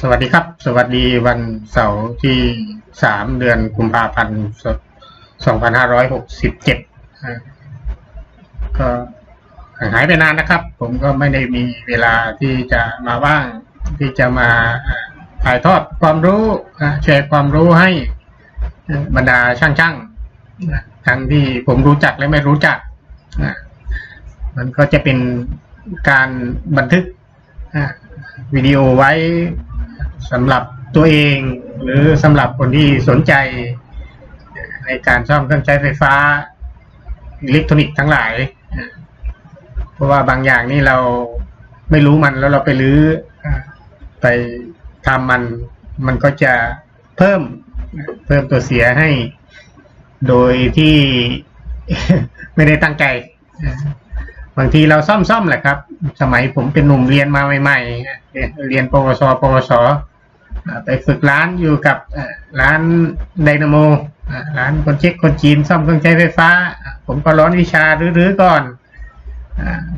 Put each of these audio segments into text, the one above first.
สวัสดีครับ สวัสดีวันเสาร์ที่สามเดือนกุมภาพันธ์สองพันห้าร้อยหกสิบเจ็ดก็หายไปนานนะครับ ผมก็ไม่ได้มีเวลาที่จะมาว่างที่จะมาถ่ายทอดความรู้แชร์ความรู้ให้บรรดาช่างๆทั้งที่ผมรู้จักและไม่รู้จัก มันก็จะเป็นการบันทึก วิดีโอไว้สำหรับตัวเอง หรือสำหรับคนที่สนใจ ในการซ่อมเครื่องใช้ไฟฟ้าอิเล็กทรอนิกส์ทั้งหลาย เพราะว่าบางอย่างนี่เราไม่รู้มันแล้วเราไปรื้อไปทำมันมันก็จะเพิ่มเพิ่มตัวเสียให้ โดยที่ไม่ได้ตั้งใจ บางทีเราซ่อมซ่อมแหละครับ สมัยผมเป็นหนุ่มเรียนมาใหม่ๆเรียนปวสปวสไปฝึกร้านอยู่กับร้านไดนาโมร้านคนเช็คคนจีนซ่อมเครื่องใช้ไฟฟ้า ผมก็ร้อนวิชารื้อๆก่อน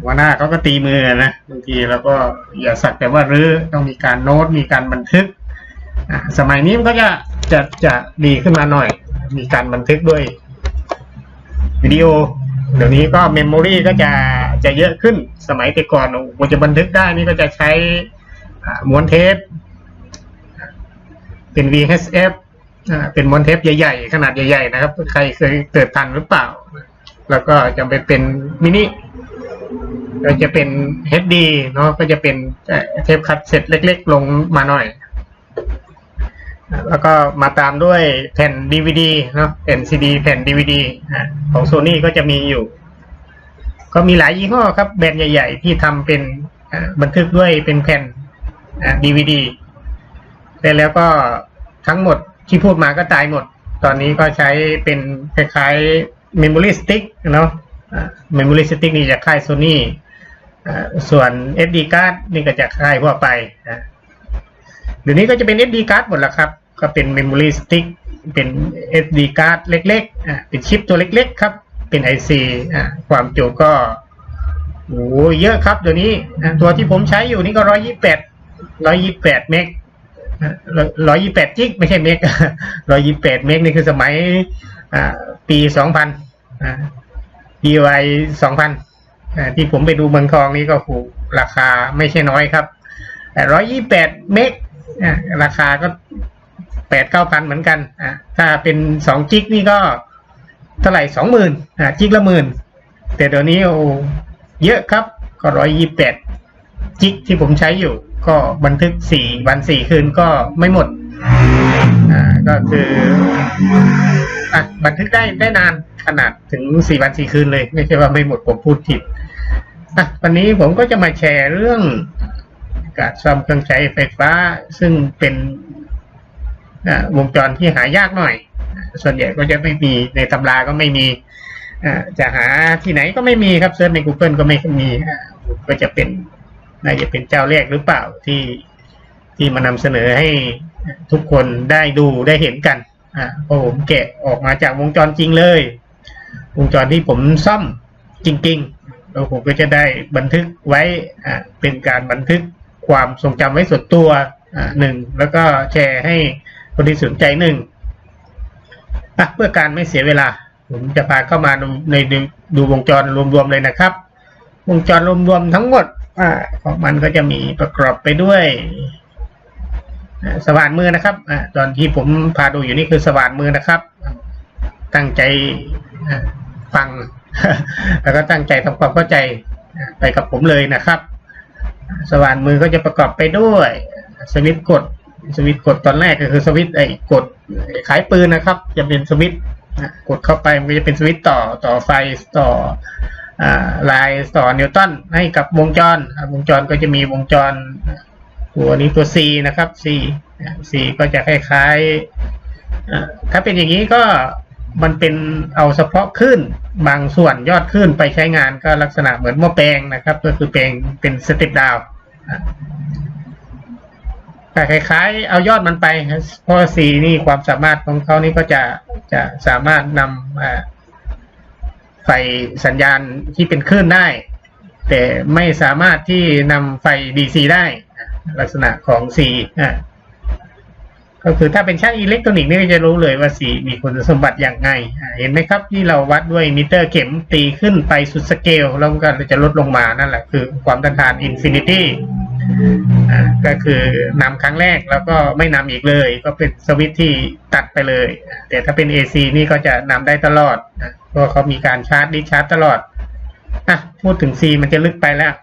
วันหน้าเขาก็ตีมือนะบางทีเราก็อย่าสักแต่ว่ารื้อต้องมีการโน้ตมีการบันทึกสมัยนี้มันก็จะจะจะดีขึ้นมาหน่อย มีการบันทึกด้วยวิดีโอเดี๋ยวนี้ก็เมมโมรีก็จะ จะเยอะขึ้นสมัยแต่ก่อนโอ้โหกว่าจะบันทึกได้นี่ก็จะใช้ม้วนเทป เป็น VHF เป็นม้วนเทปใหญ่ๆ ขนาดใหญ่ๆ นะครับ ใครเคยเกิดทันหรือเปล่า แล้วก็จะไปเป็นมินิก็จะเป็น HD เนาะก็จะเป็นเทปคัดเสร็จเล็กๆ ลงมาหน่อย แล้วก็มาตามด้วยแผ่น DVD เนาะแผ่น CD แผ่น DVD ของโซ n y ก็จะมีอยู่ ก็มีหลายยี่ห้อครับแบรนด์ใหญ่ ๆ ที่ทำเป็นบันทึกด้วยเป็นแผ่นอะ DVD แต่แล้วก็ทั้งหมดที่พูดมาก็ตายหมด ตอนนี้ก็ใช้เป็นคล้ายๆ Memory Stick เนาะ Memory Stick นี่จะค่าย Sony อ่ส่วน SD card นี่ก็จะค่ายทั่วไปเดี๋ยวนี้ก็จะเป็น SD card หมดแล้วครับ ก็เป็น memory stick เป็น SD card เล็กๆเป็นชิปตัวเล็กๆ ครับ เป็น IC อ่าความจุก็โอ้โหเยอะครับเดี๋ยวนี้ตัวที่ผมใช้อยู่นี่ก็ร้อยยี่แปดร้อยยี่แปดเมกร้อยยี่แปดจิกไม่ใช่เมกร้อยยี่แปดเมกนี่คือสมัยอ่าปีสองพันอ่า PY สองพันที่ผมไปดูเมืองทองนี่ก็ถูกราคาไม่ใช่น้อยครับแต่ร้อยยี่แปดเมกราคาก็แปดเก้าพันเหมือนกันถ้าเป็นสองจิกนี่ก็ เท่าไหร่สองหมื่นอะจิกละหมื่นแต่เดี๋ยวนี้โอ้เยอะครับก็ร้อยยี่แปดจิกที่ผมใช้อยู่ก็บันทึกสี่วันสี่คืนก็ไม่หมดอ่าก็คืออะบันทึกได้ได้นานขนาดถึงสี่วันสี่คืนเลยไม่ใช่ว่าไม่หมดผมพูดผิดอะวันนี้ผมก็จะมาแชร์เรื่องการซ่อมเครื่องใช้ไฟฟ้า ซึ่งเป็นอ่าวงจรที่หายากหน่อย ส่วนใหญ่ก็จะไม่มีในตำราก็ไม่มีจะหาที่ไหนก็ไม่มีครับเซิร์ชใน Google ก็ไม่มีก็จะเป็นน่าจะเป็นเจ้าแรกหรือเปล่าที่ที่มานำเสนอให้ทุกคนได้ดูได้เห็นกันอ่าเพราะผมแกะออกมาจากวงจรจริงเลย วงจรที่ผมซ่อมจริงๆแล้วผมก็จะได้บันทึกไว้อ่าเป็นการบันทึกความทรงจำไว้ส่วนตัวอ่าหนึ่งแล้วก็แชร์ให้คนที่สนใจหนึ่ง อะเพื่อการไม่เสียเวลา ผมจะพาเข้ามาดูในดูดูวงจรรวมๆเลยนะครับ วงจรรวมๆทั้งหมดอ่าของมันก็จะมีประกอบไปด้วยสว่านมือนะครับอ่าตอนที่ผมพาดูอยู่นี่คือสว่านมือนะครับ ตั้งใจฟัง แล้วก็ตั้งใจทำความเข้าใจไปกับผมเลยนะครับ สว่านมือก็จะประกอบไปด้วย สวิตช์กด สวิตช์กดตอนแรกก็คือสวิตช์ไอ้กดขายปืนนะครับ จะเป็นสวิตช์กดเข้าไปมันจะเป็นสวิตช์ต่อต่อไฟต่ออ่าลายต่อนิวตันให้กับวงจร วงจรก็จะมีวงจร ตัวนี้ตัว C นะครับ C อะ C ก็จะคล้ายๆถ้าเป็นอย่างนี้ก็มันเป็นเอาเฉพาะขึ้นบางส่วนยอดขึ้นไปใช้งานก็ลักษณะเหมือนหม้อแปลงนะครับ ก็คือแปลงเป็นสเต็ปดาว แต่คล้ายๆ เอายอดมันไปเพราะสีนี่ความสามารถของเขานี่ก็จะจะสามารถนำไฟสัญญาณที่เป็นคลื่นได้ แต่ไม่สามารถที่นำไฟ DC ได้ ลักษณะของสีอะก็คือถ้าเป็นช่างอิเล็กทรอนิกส์นี่ก็จะรู้เลยว่าสีมีคุณสมบัติอย่างไง เห็นไหมครับที่เราวัดด้วยมิเตอร์เข็มตีขึ้นไปสุดสเกล แล้วก็จะลดลงมานั่นแหละคือความต้านทานอินฟินิตี้ ก็คือนำครั้งแรกแล้วก็ไม่นำอีกเลย ก็เป็นสวิตที่ตัดไปเลย แต่ถ้าเป็น AC นี่ก็จะนำได้ตลอดเพราะเขามีการชาร์จดิชาร์จตลอดอะพูดถึง C มันจะลึกไปแล้ว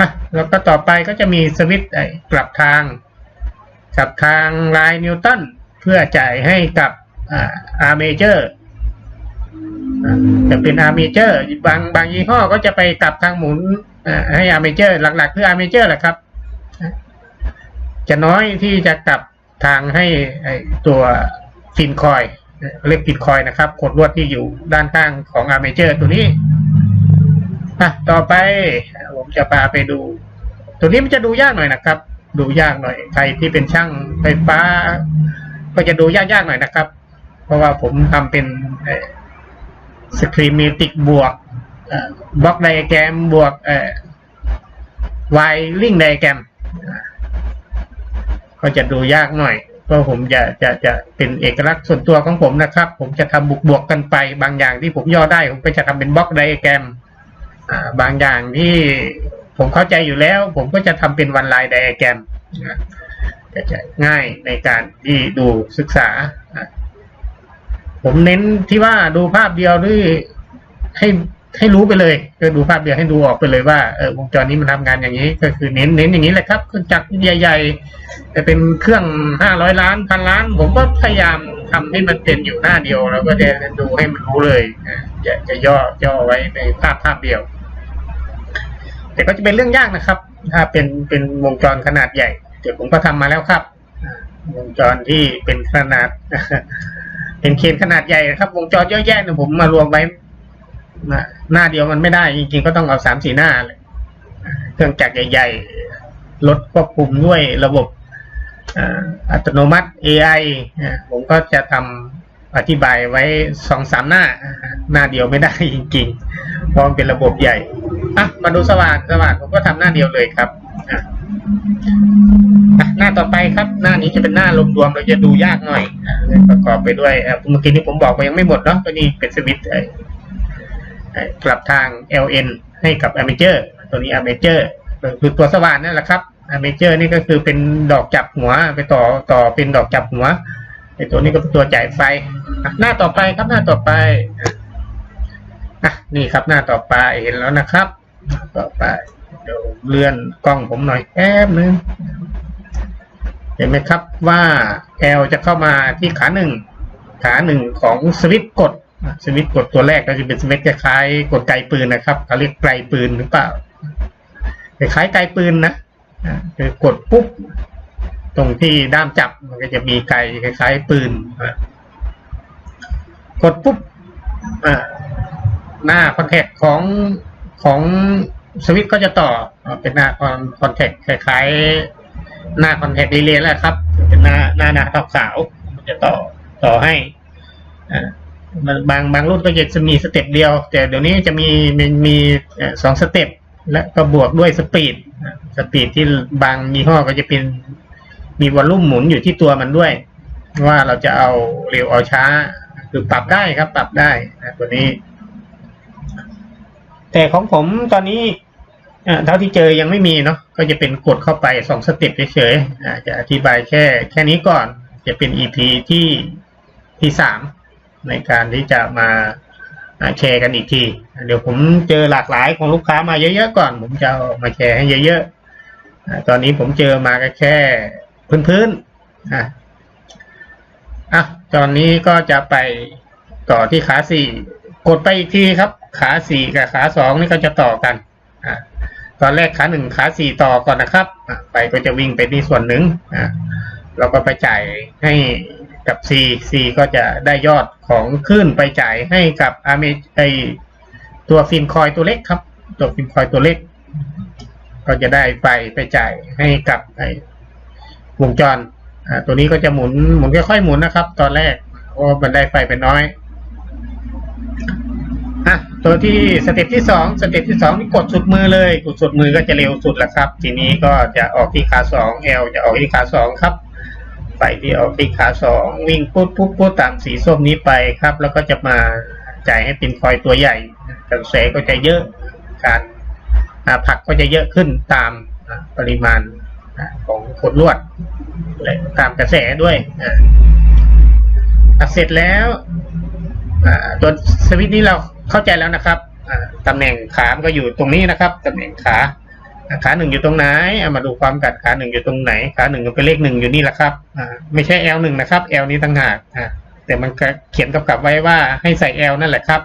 อะแล้วก็ต่อไปก็จะมีสวิตกลับทางกลับทางลายนิวตันเพื่อจ่ายให้กับอาร์เมเจอร์จะเป็นอาร์เมเจอร์บางบางยี่ห้อก็จะไปกลับทางหมุนให้อาร์เมเจอร์หลักๆ คืออาร์เมเจอร์แหละครับ จะน้อยที่จะกลับทางให้ตัวฟินคอยเรียกฟินคอยนะครับขดลวดที่อยู่ด้านข้างของอาร์เมเจอร์ตัวนี้อะต่อไปผมจะพาไปดู ตัวนี้มันจะดูยากหน่อยนะครับ ดูยากหน่อยใครที่เป็นช่างไฟฟ้า ก็จะดูยากๆหน่อยนะครับ เพราะว่าผมทำเป็นสครีมมิติกบวกบล็อกไดแกรมบวกไวลิงไดแกรม ก็จะดูยากหน่อยเพราะผมจะจะจะเป็นเอกลักษณ์ส่วนตัวของผมนะครับ ผมจะทำบวกบวกกันไป บางอย่างที่ผมย่อได้ ผมก็จะทำเป็นบล็อกไดอะแกรมบางอย่างที่ผมเข้าใจอยู่แล้ว ผมก็จะทำเป็นวันไลน์ไดอะแกรมนะจะง่ายในการที่ดูศึกษา ผมเน้นที่ว่าดูภาพเดียวด้วยให้ ให้รู้ไปเลยก็ดูภาพเดียวให้ดูออกไปเลยว่าเออวงจรนี้มันทำงานอย่างนี้ ก็คือเน้นเน้นอย่างนี้แหละครับเครื่องจักรใหญ่ๆแต่เป็นเครื่องห้าร้อยล้านพันล้าน ผมก็พยายามทำให้มันเป็นอยู่หน้าเดียว แล้วก็จะดูให้มันรู้เลยจะจะย่อย่อไว้ในภาพภาพเดียว แต่ก็จะเป็นเรื่องยากนะครับ ถ้าเป็นเป็นวงจรขนาดใหญ่เดี๋ยวผมก็ทำมาแล้วครับ วงจรที่เป็นขนาด เป็นเคนขนาดใหญ่นะครับ วงจรเยอแยะเนี่ยผมมารวมไว้ หน้าเดียวมันไม่ได้ จริงๆก็ต้องเอาสามสี่หน้าเลยเครื่องจักรใหญ่ๆรถควบคุมด้วยระบบอัตโนมัติ AI ผมก็จะทำอธิบายไว้สองสามหน้า หน้าเดียวไม่ได้จริงๆเพราะมันเป็นระบบใหญ่อะมาดูสว่านสว่านผมก็ทำหน้าเดียวเลยครับหน้าต่อไปครับ หน้านี้จะเป็นหน้ารวมๆเราจะดูยากหน่อยประกอบไปด้วยเมื่อกี้นี้ผมบอกไปยังไม่หมดเนาะตัวนี้เป็นสวิต กลับทาง LN ให้กับ a m a t u r ตัวนี้ a m a t u r คือตัวสว่านนั่นแหละครับ a m a t u r นี่ก็คือเป็นดอกจับหัวไปต่อต่อเป็นดอกจับหัวไอ้ตัวนี้ก็เป็นตัวจ่ายไฟหน้าต่อไปครับหน้าต่อไปอะนี่ครับหน้าต่อไปเห็นแล้วนะครับ ต่อไปเดี๋ยวเลื่อนกล้องผมหน่อยแป๊บนึงเห็นไหมครับว่า L จะเข้ามาที่ขาหนึ่งขาหนึ่งของสวิตช์กด สวิตช์กดตัวแรกก็จะเป็นสวิตช์คล้ายๆกดไกลปืนนะครับเขาเรียกไกลปืนหรือเปล่าคล้ายไกลปืนนะคือกดปุ๊บตรงที่ด้ามจับมันก็จะมีไกลคล้ายๆปืนกดปุ๊บหน้าคอนแทคของของสวิตช์ก็จะต่อเป็นหน้าคอนคอนแทคคล้ายๆ หน้าคอนแทครีเลย์แหละครับ เป็นหน้าหน้าหน้าขาวขาวมันจะต่อต่อให้อ่า บางบางบางรุ่นก็จะมีสเต็ปเดียว แต่เดี๋ยวนี้จะมีมีมีสองสเต็ปและก็บวกด้วยสปีดสปีดที่บางยี่ห้อก็จะเป็นมีวอลลุ่มหมุนอยู่ที่ตัวมันด้วย ว่าเราจะเอาเร็วเอาช้า คือปรับได้ครับ ปรับได้นะตัวนี้ แต่ของผมตอนนี้เท่าที่เจอยังไม่มีเนาะก็จะเป็นกดเข้าไปสองสเต็ปเฉยๆจะอธิบายแค่ แค่นี้ก่อนจะเป็น EP ที่ที่สาม ในการที่จะมาแชร์กันอีกที เดี๋ยวผมเจอหลากหลายของลูกค้ามาเยอะๆก่อน ผมจะมาแชร์ให้เยอะๆตอนนี้ผมเจอมาก็แค่พื้นๆอะอะตอนนี้ก็จะไปต่อที่ขาสี่กดไปอีกทีครับ ขาสี่กับขาสองนี่ก็จะต่อกันอะตอนแรกขาหนึ่งขาสี่ต่อก่อนนะครับ ไปก็จะวิ่งไปที่ส่วนหนึ่งอะเราก็ไปจ่ายให้ กับ C C ก็จะได้ยอดของขึ้นไปจ่ายให้กับอเมไอตัวฟินคอยตัวเล็กครับ ตัวฟินคอยตัวเล็ก ก็จะได้ไฟไปจ่ายให้กับไอวงจรอ่าตัวนี้ก็จะหมุนหมุนค่อยๆหมุนนะครับ ตอนแรกพราะว่ามันได้ไฟไปน้อยอะตัวที่สเต็ปที่สองสเต็ปที่สองนี่กดสุดมือเลย กดสุดมือก็จะเร็วสุดแล้วครับ ทีนี้ก็จะออกที่ขาสองเอลจะออกที่ขาสองครับ ไปที่ออกที่ขาสองวิ่งปุ๊บปุ๊บปุ๊บตามสีส้มนี้ไปครับ แล้วก็จะมาจ่ายให้เป็นคอยตัวใหญ่กระแสก็จะเยอะการผลักก็จะเยอะขึ้นตามปริมาณของขดลวดและตามกระแสด้วยอะเสร็จแล้วตัวสวิตช์นี้เราเข้าใจแล้วนะครับตำแหน่งขามนก็อยู่ตรงนี้นะครับตำแหน่งขา ขาหนึ่งอยู่ตรงไหนเอามาดูความกัดขาหนึ่งอยู่ตรงไหน ขาหนึ่งก็เป็นเลขหนึ่งอยู่นี่แหละครับอ่าไม่ใช่ L หนึ่งนะครับ L นี้ต่างหากอ่าแต่มันเขียนกำกับไว้ว่าให้ใส่ L นั่นแหละครับ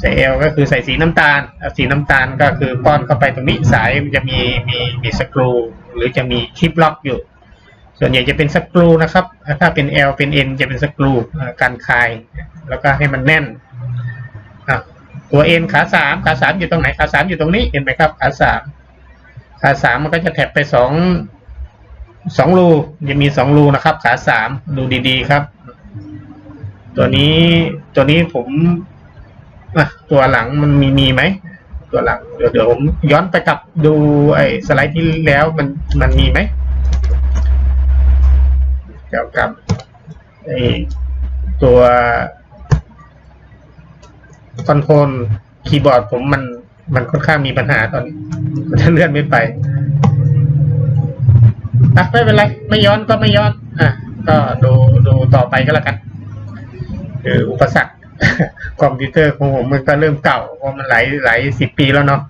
ใส่ L ก็คือใส่สีน้ำตาล สีน้ำตาลก็คือป้อนเข้าไปตรงนี้สายจะมีมีมีสกรู หรือจะมีคลิปล็อกอยู่ ส่วนใหญ่จะเป็นสกรูนะครับ ถ้าเป็น L เป็น N จะเป็นสกรูอ่าการคลาย แล้วก็ให้มันแน่นอะตัว N ขาสามขาสามอยู่ตรงไหนขาสามอยู่ตรงนี้เห็นไหมครับขาสาม ขาสามมันก็จะแถบไปสองสองรูจะมีสองรูนะครับ ขาสามดูดีๆครับ ตัวนี้ตัวนี้ผมะตัวหลังมันมีมีไหมตัวหลังเดี๋ยวเดี๋ยวผมย้อนไปกลับดูไอ้สไลด์ที่แล้วมันมันมีไหมเกี่ยวกับไอ้ตัวคอนโทรลคีย์บอร์ดผมมันมันค่อนข้างมีปัญหาตอนนี้ มันจะเลื่อนไม่ไปอะไม่เป็นไร ไม่ย้อนก็ไม่ย้อน อะ ก็ดูดูต่อไปก็แล้วกันคืออุปสรรคคอมพิวเตอร์ของผมมันก็เริ่มเก่าเพราะมันหลายหลายสิบปีแล้วเนาะ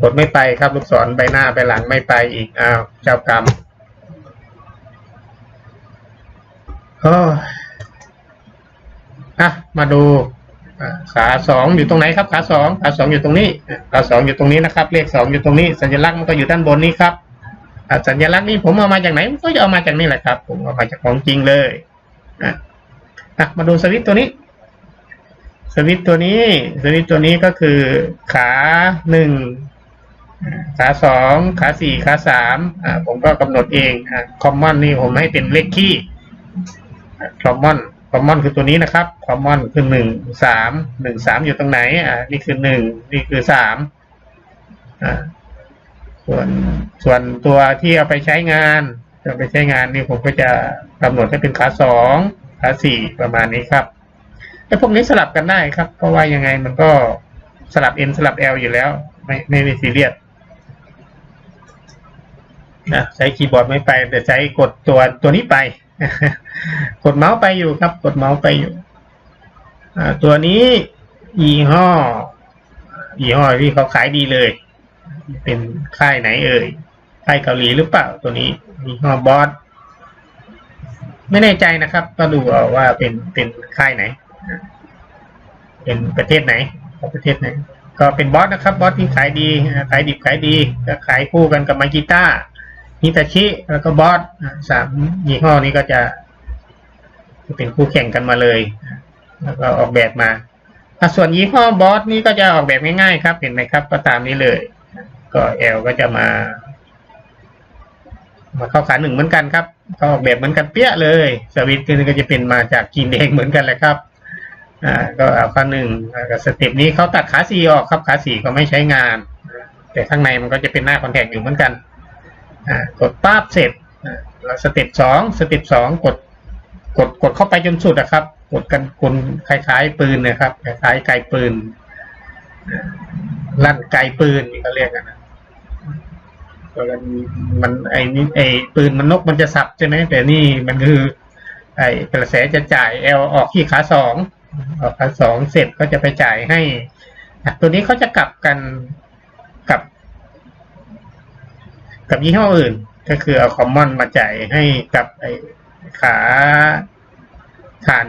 กดไม่ไปครับลูกศรใบหน้าไปหลังไม่ไปอีกอ้าวเจ้ากรรมอ้ยอะมาดู ขาสองอยู่ตรงไหนครับขาสองขาสองอยู่ตรงนี้ขาสองอยู่ตรงนี้นะครับ เลขสองอยู่ตรงนี้ สัญลักษณ์มันก็อยู่ด้านบนนี้ครับสัญลักษณ์นี้ผมเอามาจากไหนก็จะเอามาจากนี่แหละครับ ผมเอามาจากของจริงเลยอะมาดูสวิตตัวนี้ สวิตตัวนี้สวิตตัวนี้ก็คือขาหนึ่งขาสองขาสี่ขาสามอ่าผมก็กำหนดเองอ่าคอมมอนนี่ผมให้เป็นเลขคี่คอมมอน คอมมอนคือตัวนี้นะครับคอมมอนคือหนึ่งสามหนึ่งสามอยู่ตรงไหนอ่านี่คือหนึ่งนี่คือสามอ่าส่วนส่วนตัวที่เอาไปใช้งานเอาไปใช้งานนี่ผมก็จะกำหนดให้เป็นขาสองขาสี่ประมาณนี้ครับแต่พวกนี้สลับกันได้ครับ เพราะว่ายังไงมันก็สลับ N สลับ L อยู่แล้ว ไม่ไม่ไม่ซีเรียสนะใช้คีย์บอร์ดไม่ไป แต่ใช้กดตัวตัวนี้ไป กดเมาส์ไปอยู่ครับ กดเมาส์ไปอยู่ตัวนี้ยี่ห้อยี่ห้อที่เขาขายดีเลย เป็นค่ายไหนเอ่ยค่ายเกาหลีหรือเปล่าตัวนี้ยี่ห้อบอสไม่แน่ใจนะครับ ก็ดูเอาว่าเป็นเป็นค่ายไหน เป็นประเทศไหนของประเทศไหน ก็เป็นบอสนะครับบอสที่ขายดีขายดิบขายดีก็ขายคู่กันกับมากิต้า ฮิตาชิแล้วก็บอสสามยี่ห้อนี้ก็จะเป็นคู่แข่งกันมาเลย แล้วก็ออกแบบมาส่วนยี่ห้อบอสนี้ก็จะออกแบบง่ายๆครับ เห็นไหมครับ ก็ตามนี้เลย ก็เอลก็จะมา มาเข้าขาหนึ่งเหมือนกันครับเขาออกแบบเหมือนกันเปี้ยเลยสวิตช์ก็จะเป็นมาจากจีนเองเหมือนกันแหละครับอ่าก็เอาขาหนึ่งกับสเต็ปนี้เขาตัดขาสี่ออกครับขาสี่ก็ไม่ใช้งาน แต่ข้างในมันก็จะเป็นหน้าคอนแทคอยู่เหมือนกัน กดปั๊บเสร็จอ่าแล้วสเต็ปสองสเต็ปสองกดกดกดเข้าไปจนสุดอะครับ กดกันกลคล้ายๆปืนนะครับคล้ายๆไกลปืนลั่นไกลปืนนี่ก็เรียกกันนะมันมันไอ้นี่ไอ้ปืนมันนกมันจะสับใช่ไหมแต่นี่มันคือ ไอ้กระแสจะจ่ายเอลออกที่ขาสองออกขาสองเสร็จก็จะไปจ่ายให้ตัวนี้เขาจะกลับกันกับ กับยี่ห้ออื่น ก็คือเอาคอมมอนมาจ่ายให้กับไอขาฐาน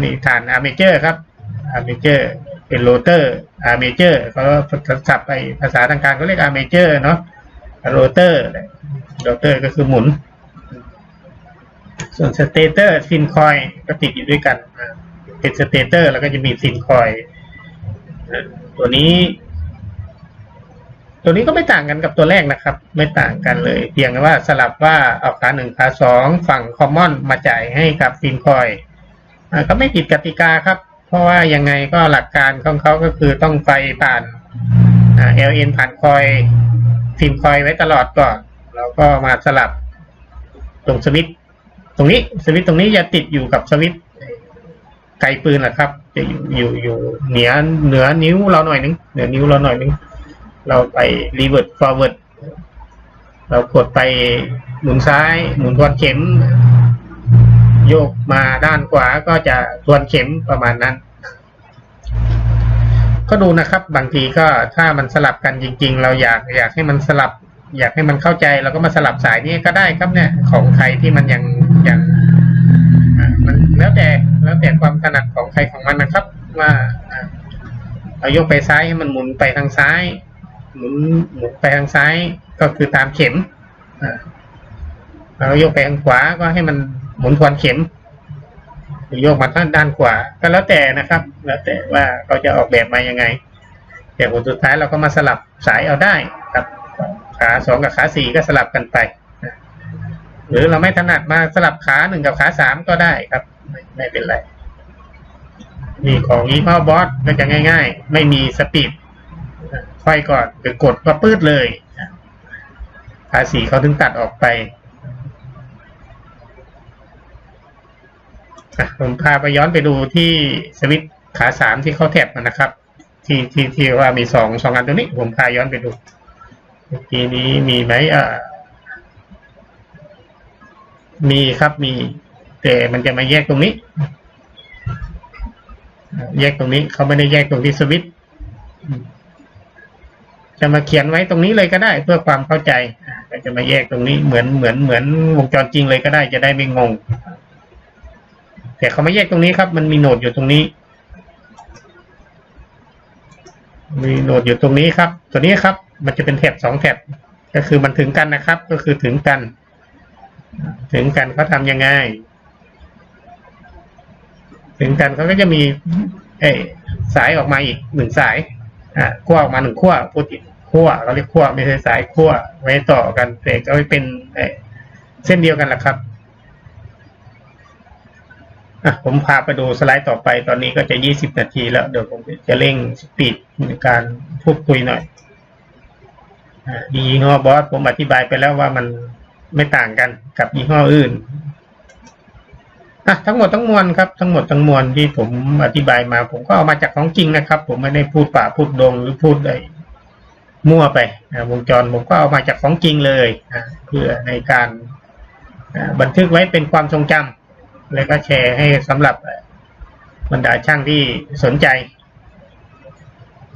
นี่ฐานอาร์เมเจอร์ครับอาร์เมเจอร์เป็นโรเตอร์อาร์เมเจอร์เขาศัพท์ไปภาษาทางการเขาเรียกอาร์เมเจอร์เนาะโรเตอร์โรเตอร์ก็คือหมุน ส่วนสเตเตอร์ซินคอยก็ติดอยู่ด้วยกัน เป็นสเตเตอร์แล้วก็จะมีซินคอยตัวนี้ ตัวนี้ก็ไม่ต่างกันกับตัวแรกนะครับ ไม่ต่างกันเลย เพียงแต่ว่าสลับว่าเอาขาหนึ่งขาสองฝั่งคอมมอนมาจ่ายให้กับซินคอยก็ไม่ผิดกติกาครับ เพราะว่ายังไงก็หลักการของเขาก็คือต้องไฟผ่านอ่า LN ผ่านคอยฟิลคอยไว้ตลอดก่อนแล้วก็มาสลับตรงสวิตช์ตรงนี้สวิตช์ตรงนี้จะติดอยู่กับสวิตช์ไกลปืนแหละครับ จะอยู่อยู่อยู่เหนือเหนือนิ้วเราหน่อยนึงเหนือนิ้วเราหน่อยนึง เราไปรีเวิร์ดฟอร์เวิร์ดเรากดไปหมุนซ้าย หมุนทวนเข็ม โยกมาด้านขวาก็จะทวนเข็มประมาณนั้น ก็ดูนะครับบางทีก็ถ้ามันสลับกันจริง ๆ เราอยากอยากให้มันสลับ อยากให้มันเข้าใจเราก็มาสลับสายนี้ก็ได้ครับเนี่ยของใครที่มันยังยังมันแล้วแต่แล้วแต่ความถนัดของใครของมันนะครับ ว่าอ่าเรายกไปซ้ายให้มันหมุนไปทางซ้าย หมุนหมุนไปทางซ้ายก็คือตามเข็มเรายกไปทางขวาก็ให้มันหมุนทวนเข็มหรือโยกมาทางด้านขวาก็แล้วแต่นะครับ แล้วแต่ว่าเขาจะออกแบบมายังไง แต่ผลสุดท้ายเราก็มาสลับสายเอาได้ครับขาสองกับขาสี่ก็สลับกันไป หรือเราไม่ถนัดมาสลับขาหนึ่งกับขาสามก็ได้ครับไม่ไม่เป็นไรมีของยี่ห้อบอสก็จะง่าย ๆ ไม่มีสปีด ค่อยก่อนคือกดก็ปื้ดเลยนะขาสี่เขาถึงตัดออกไปผมพาไปย้อนไปดูที่สวิตขาสามที่เขาแท็บมานะครับ ที่ที่ที่ว่ามีสองสองอันตัวนี้ ผมพาย้อนไปดูเมื่อกี้นี้มีไหมอ่ามีครับมี แต่มันจะมาแยกตรงนี้ แยกตรงนี้เขาไม่ได้แยกตรงที่สวิตช์ จะมาเขียนไว้ตรงนี้เลยก็ได้เพื่อความเข้าใจอาก็จะมาแยกตรงนี้เหมือนเหมือนเหมือนวงจรจริงเลยก็ได้จะได้ไม่งง แต่เขาไม่แยกตรงนี้ครับ มันมีโหนดอยู่ตรงนี้ มีโหนดอยู่ตรงนี้ครับ ตัวนี้ครับ มันจะเป็นแถบสองแถบก็คือมันถึงกันนะครับ ก็คือถึงกัน ถึงกันเขาทำยังไงถึงกันเขาก็จะมี เอสายออกมาอีกหนึ่งสายอ่าขั้วออกมาหนึ่งขั้วพูดผิด ขั้วเราเรียกขั้วไม่ใช่สายขั้วไว้ต่อกันแต่ก็ไม่เป็นเส้นเดียวกันแหละครับอะผมพาไปดูสไลด์ต่อไปตอนนี้ก็จะยี่สิบนาทีแล้ว เดี๋ยวผมจะเร่งสปีดในการพูดคุยหน่อยอยี่ห้อบอสผมอธิบายไปแล้วว่ามันไม่ต่างกันกับยี่ห้ออื่นอะทั้งหมดทั้งมวลครับ ทั้งหมดทั้งมวลที่ผมอธิบายมา ผมก็เอามาจากของจริงนะครับ ผมไม่ได้พูดป่าพูดดงหรือพูดอะไร มั่วไปนะวงจรผมก็เอามาจากของจริงเลยนะเพื่อในการอ่าบันทึกไว้เป็นความทรงจำแล้วก็แชร์ให้สำหรับบรรดาช่างที่สนใจ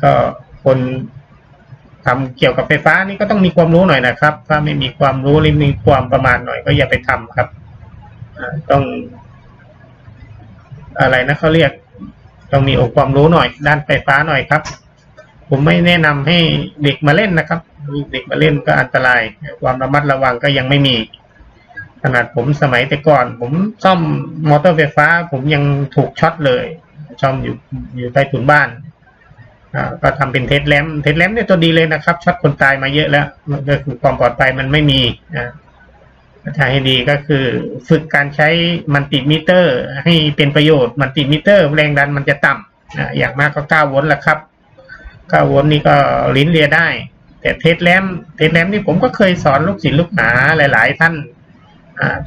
ก็คนทำเกี่ยวกับไฟฟ้านี่ก็ต้องมีความรู้หน่อยนะครับ ถ้าไม่มีความรู้หรือมีความประมาณหน่อยก็อย่าไปทำครับต้อง อะไรนะเขาเรียก ต้องมีองค์ความรู้หน่อย ด้านไฟฟ้าหน่อยครับ ผมไม่แนะนำให้เด็กมาเล่นนะครับ เด็กมาเล่นก็อันตราย ความระมัดระวังก็ยังไม่มี ขนาดผมสมัยแต่ก่อน ผมซ่อมมอเตอร์ไฟฟ้า ผมยังถูกช็อตเลยซ่อมอยู่อยู่ใต้ถุนบ้านก็ทำเป็นเทสแลมเทสแลมเนี่ยตัวดีเลยนะครับช็อตคนตายมาเยอะแล้วก็คือความปลอดภัยมันไม่มีอ่าถ้าให้ดีก็คือฝึกการใช้มัลติมิเตอร์ ให้เป็นประโยชน์มัลติมิเตอร์ แรงดันมันจะต่ำอ่าอย่างมากก็9โวลต์ละครับ 9โวลต์นี่ก็ลิ้นเลียได้ แต่เทสแลมเทสแลมนี่ผมก็เคยสอนลูกศิษย์ลูกหาหลาย ๆ ท่าน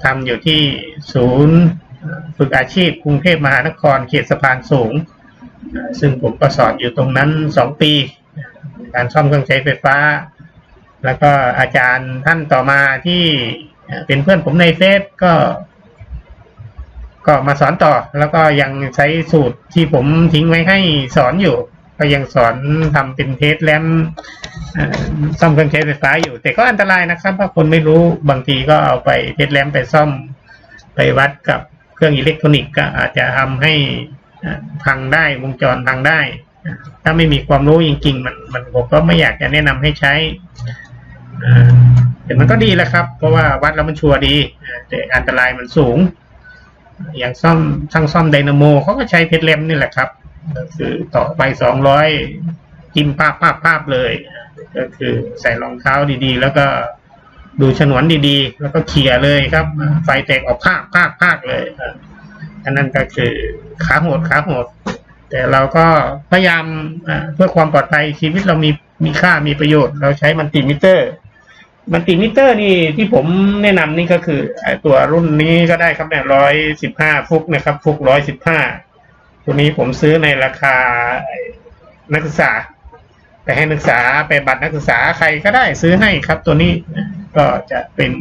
ทำอยู่ที่ศูนย์ฝึกอาชีพกรุงเทพมหานครเขตสะพานสูง ซึ่งผมก็สอนอยู่ตรงนั้นสองปี การซ่อมเครื่องใช้ไฟฟ้า แล้วก็อาจารย์ท่านต่อมาที่เป็นเพื่อนผมในเฟซก็ ก็มาสอนต่อ แล้วก็ยังใช้สูตรที่ผมทิ้งไว้ให้สอนอยู่ ก็ยังสอนทำเป็นเทสแลมซ่อมเครื่องใช้ไฟฟ้าอยู่ แต่ก็อันตรายนะครับถ้าคนไม่รู้บางทีก็เอาไปเทสแลมไปซ่อมไปวัดกับเครื่องอิเล็กทรอนิกส์ก็อาจจะทำให้พังได้วงจรพังได้ ถ้าไม่มีความรู้จริง ๆ มันมันผมก็ไม่อยากจะแนะนำให้ใช้แต่มันก็ดีแหละครับ เพราะว่าวัดแล้วมันชัวร์ดี แต่อันตรายมันสูง อย่างซ่อมช่างซ่อมไดนาโมเขาก็ใช้เพชรเลมนี่แหละครับ ก็คือต่อไปสองร้อยจิ้มภาพภาพภาพเลย ก็คือใส่รองเท้าดีๆ แล้วก็ดูฉนวนดีๆ แล้วก็เคลียเลยครับ ไฟแตกออกภาคภาคภาคเลยอันนั้นก็คือขาโหดขาโหด แต่เราก็พยายามเพื่อความปลอดภัยชีวิตเรามีมีค่ามีประโยชน์ เราใช้มันติมิเตอร์ มันติมิเตอร์นี่ที่ผมแนะนำนี่ก็คือตัวรุ่นนี้ก็ได้ครับเนี่ยร้อยสิบห้าฟุกนะครับ ฟุกร้อยสิบห้า ตัวนี้ผมซื้อในราคานักศึกษาไปให้นักศึกษาไปบัตรนักศึกษาใครก็ได้ซื้อให้ครับ ตัวนี้ก็จะเป็น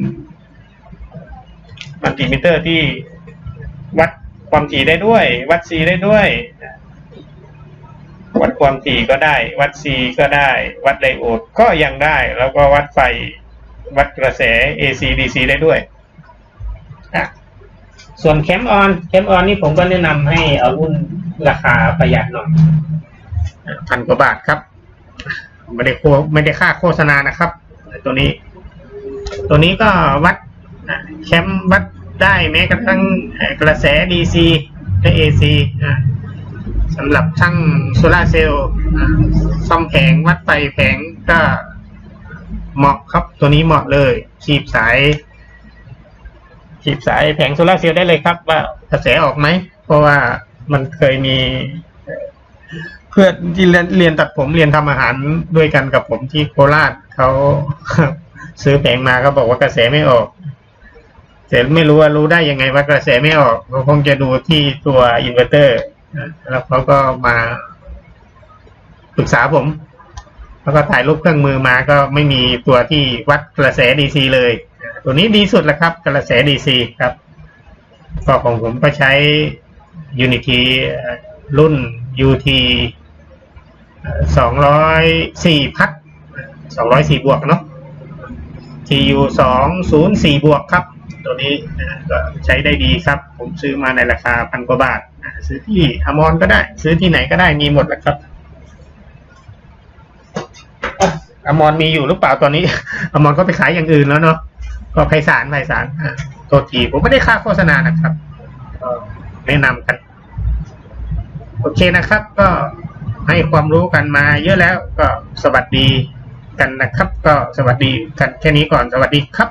มันติมิเตอร์ที่วัดความถี่ได้ด้วย วัดซีได้ด้วย วัดความถี่ก็ได้ วัดซีก็ได้ วัดไดโอดก็ยังได้ แล้วก็วัดไฟวัดกระแส AC DC ได้ด้วยส่วนแคมออนแคมออนนี่ผมก็แนะนำให้เอารุ่น ราคาประหยัดหน่อยพันกว่าบาทครับ ไม่ได้โฆไม่ได้ค่าโฆษณานะครับ ตัวนี้ ตัวนี้ก็วัดแคมวัดได้แม้กระทั่งกระแส DC และ AC อะสำหรับช่างโซลาเซลล์ซ่อมแผงวัดไฟแผงก็เหมาะครับตัวนี้เหมาะเลยขีบสายขีบสายแผงโซลาเซลล์ได้เลยครับ ว่ากระแสออกไหม เพราะว่า มันเคยมีเพื่อนที่เรียนเรียนตัดผมเรียนทำอาหารด้วยกันกับผมที่โคราชเขาซื้อแผงมาก็บอกว่ากระแสไม่ออกแต่ไม่รู้ว่ารู้ได้ยังไงว่ากระแสไม่ออกเขาคงจะดูที่ตัวอินเวอร์เตอร์แล้วเขาก็มาปรึกษาผม แล้วก็ถ่ายรูปเครื่องมือมาก็ไม่มีตัวที่วัดกระแส DC เลย ตัวนี้ดีสุดแล้วครับ กระแส DC ครับก็ของผมก็ใช้ Unity เอ่อรุ่น UT สองร้อยสี่พัดสองร้อยสี่บวกเนาะ TU สองศูนย์สี่บวกครับ ตัวนี้นะก็ใช้ได้ดีครับ ผมซื้อมาในราคาพันกว่าบาท ซื้อที่อมรก็ได้ ซื้อที่ไหนก็ได้มีหมดแหละครับอะอมรมีอยู่หรือเปล่าตอนนี้ อมรก็ไปขายอย่างอื่นแล้วเนาะก็ไพศาลไพศาลตัวทีผมไม่ได้ค่าโฆษณานะครับ แนะนำกัน โอเคนะครับ ก็ให้ความรู้กันมาเยอะแล้วก็สวัสดีกันนะครับ ก็สวัสดีกันแค่นี้ก่อนสวัสดีครับ